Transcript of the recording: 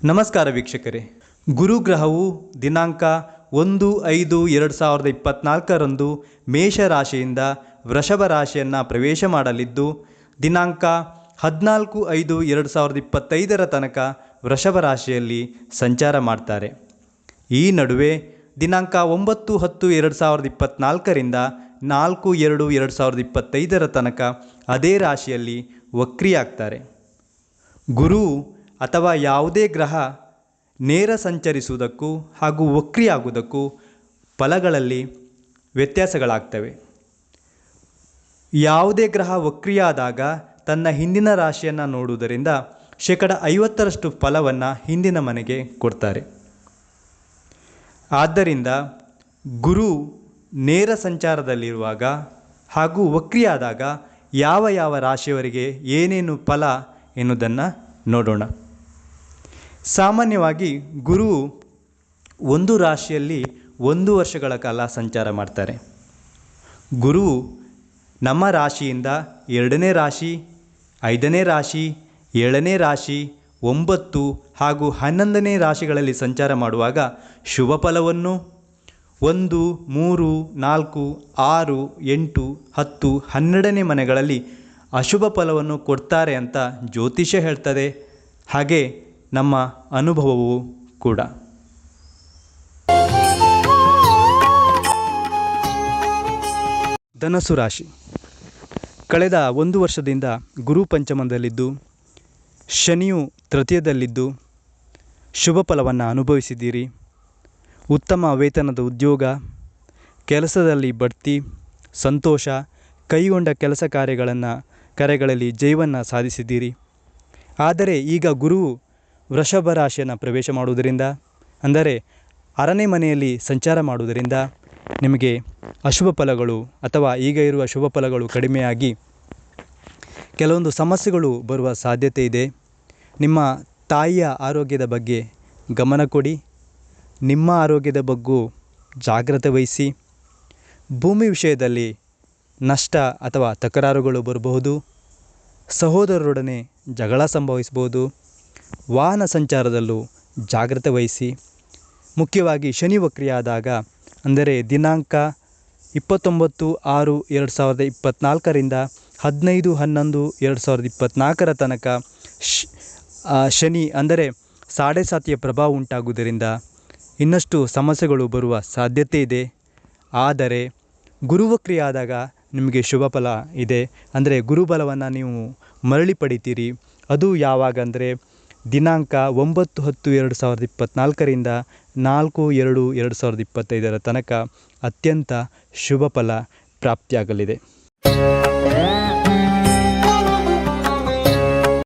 ನಮಸ್ಕಾರ ವೀಕ್ಷಕರೇ. ಗುರುಗ್ರಹವು ದಿನಾಂಕ ಒಂದು ಐದು ಎರಡು ಸಾವಿರದ ಇಪ್ಪತ್ನಾಲ್ಕರಂದು ಮೇಷರಾಶಿಯಿಂದ ವೃಷಭ ರಾಶಿಯನ್ನು ಪ್ರವೇಶ ಮಾಡಲಿದ್ದು, ದಿನಾಂಕ ಹದಿನಾಲ್ಕು ಐದು ಎರಡು ಸಾವಿರದ ಇಪ್ಪತ್ತೈದರ ತನಕ ವೃಷಭ ರಾಶಿಯಲ್ಲಿ ಸಂಚಾರ ಮಾಡ್ತಾರೆ. ಈ ನಡುವೆ ದಿನಾಂಕ ಒಂಬತ್ತು ಹತ್ತು ಎರಡು ಸಾವಿರದ ಇಪ್ಪತ್ನಾಲ್ಕರಿಂದ ನಾಲ್ಕು ಎರಡು ಎರಡು ಸಾವಿರದ ಇಪ್ಪತ್ತೈದರ ತನಕ ಅದೇ ರಾಶಿಯಲ್ಲಿ ವಕ್ರಿಯಾಗ್ತಾರೆ. ಗುರು ಅಥವಾ ಯಾವುದೇ ಗ್ರಹ ನೇರ ಸಂಚರಿಸುವುದಕ್ಕೂ ಹಾಗೂ ವಕ್ರಿಯಾಗುವುದಕ್ಕೂ ಫಲಗಳಲ್ಲಿ ವ್ಯತ್ಯಾಸಗಳಾಗ್ತವೆ. ಯಾವುದೇ ಗ್ರಹ ವಕ್ರಿಯಾದಾಗ ತನ್ನ ಹಿಂದಿನ ರಾಶಿಯನ್ನು ನೋಡುವುದರಿಂದ ಶೇಕಡ ಐವತ್ತರಷ್ಟು ಫಲವನ್ನು ಹಿಂದಿನ ಮನೆಗೆ ಕೊಡ್ತಾರೆ. ಆದ್ದರಿಂದ ಗುರು ನೇರ ಸಂಚಾರದಲ್ಲಿರುವಾಗ ಹಾಗೂ ವಕ್ರಿಯಾದಾಗ ಯಾವ ಯಾವ ರಾಶಿಯವರಿಗೆ ಏನೇನು ಫಲ ಎನ್ನುವುದನ್ನು ನೋಡೋಣ. ಸಾಮಾನ್ಯವಾಗಿ ಗುರು ಒಂದು ರಾಶಿಯಲ್ಲಿ ಒಂದು ವರ್ಷಗಳ ಕಾಲ ಸಂಚಾರ ಮಾಡ್ತಾರೆ. ಗುರು ನಮ್ಮ ರಾಶಿಯಿಂದ ಎರಡನೇ ರಾಶಿ, ಐದನೇ ರಾಶಿ, ಏಳನೇ ರಾಶಿ, ಒಂಬತ್ತು ಹಾಗೂ ಹನ್ನೊಂದನೇ ರಾಶಿಗಳಲ್ಲಿ ಸಂಚಾರ ಮಾಡುವಾಗ ಶುಭ ಫಲವನ್ನು ಒಂದು, ಮೂರು, ನಾಲ್ಕು, ಆರು, ಎಂಟು, ಹತ್ತು, ಹನ್ನೆರಡನೇ ಮನೆಗಳಲ್ಲಿ ಅಶುಭ ಫಲವನ್ನು ಕೊಡ್ತಾರೆ ಅಂತ ಜ್ಯೋತಿಷ್ಯ ಹೇಳ್ತದೆ. ಹಾಗೆ ನಮ್ಮ ಅನುಭವವೂ ಕೂಡ. ಧನಸ್ಸು ರಾಶಿ. ಕಳೆದ ಒಂದು ವರ್ಷದಿಂದ ಗುರು ಪಂಚಮದಲ್ಲಿದ್ದು ಶನಿಯು ತೃತೀಯದಲ್ಲಿದ್ದು, ಶುಭ ಫಲವನ್ನು ಅನುಭವಿಸಿದ್ದೀರಿ. ಉತ್ತಮ ವೇತನದ ಉದ್ಯೋಗ, ಕೆಲಸದಲ್ಲಿ ಬಡ್ತಿ, ಸಂತೋಷ, ಕೈಗೊಂಡ ಕೆಲಸ ಕಾರ್ಯಗಳನ್ನು, ಕರೆಗಳಲ್ಲಿ ಜೈವನ್ನು ಸಾಧಿಸಿದ್ದೀರಿ. ಆದರೆ ಈಗ ಗುರುವು ವೃಷಭ ರಾಶಿಯನ್ನು ಪ್ರವೇಶ ಮಾಡುವುದರಿಂದ, ಅಂದರೆ ಆರನೇ ಮನೆಯಲ್ಲಿ ಸಂಚಾರ ಮಾಡುವುದರಿಂದ ನಿಮಗೆ ಅಶುಭ ಫಲಗಳು ಅಥವಾ ಈಗ ಇರುವ ಶುಭ ಫಲಗಳು ಕಡಿಮೆಯಾಗಿ ಕೆಲವೊಂದು ಸಮಸ್ಯೆಗಳು ಬರುವ ಸಾಧ್ಯತೆ ಇದೆ. ನಿಮ್ಮ ತಾಯಿಯ ಆರೋಗ್ಯದ ಬಗ್ಗೆ ಗಮನ ಕೊಡಿ. ನಿಮ್ಮ ಆರೋಗ್ಯದ ಬಗ್ಗೂ ಜಾಗ್ರತೆ ವಹಿಸಿ. ಭೂಮಿ ವಿಷಯದಲ್ಲಿ ನಷ್ಟ ಅಥವಾ ತಕರಾರುಗಳು ಬರಬಹುದು. ಸಹೋದರರೊಡನೆ ಜಗಳ ಸಂಭವಿಸಬಹುದು. ವಾಹನ ಸಂಚಾರದಲ್ಲೂ ಜಾಗ್ರತೆ ವಹಿಸಿ. ಮುಖ್ಯವಾಗಿ ಶನಿ ವಕ್ರಿಯಾದಾಗ, ಅಂದರೆ ದಿನಾಂಕ ಇಪ್ಪತ್ತೊಂಬತ್ತು ಆರು ಎರಡು ಸಾವಿರದ ಇಪ್ಪತ್ತ್ನಾಲ್ಕರಿಂದ ಹದಿನೈದು ಹನ್ನೊಂದು ಎರಡು ಸಾವಿರದ ಇಪ್ಪತ್ತ್ನಾಲ್ಕರ ತನಕ ಶ್ ಶನಿ, ಅಂದರೆ ಸಾಡೆ ಸಾತಿಯ ಪ್ರಭಾವ ಉಂಟಾಗುವುದರಿಂದ ಇನ್ನಷ್ಟು ಸಮಸ್ಯೆಗಳು ಬರುವ ಸಾಧ್ಯತೆ ಇದೆ. ಆದರೆ ಗುರುವಕ್ರಿಯಾದಾಗ ನಿಮಗೆ ಶುಭ ಫಲ ಇದೆ. ಅಂದರೆ ಗುರುಬಲವನ್ನು ನೀವು ಮರಳಿ ಪಡಿತೀರಿ. ಅದು ಯಾವಾಗ ಅಂದರೆ ದಿನಾಂಕ ಒಂಬತ್ತು ಹತ್ತು ಎರಡು ಸಾವಿರದ ಇಪ್ಪತ್ತ್ನಾಲ್ಕರಿಂದ ನಾಲ್ಕು ಎರಡು ಎರಡು ಸಾವಿರದ ಇಪ್ಪತ್ತೈದರ ತನಕ ಅತ್ಯಂತ ಶುಭ ಫಲ ಪ್ರಾಪ್ತಿಯಾಗಲಿದೆ.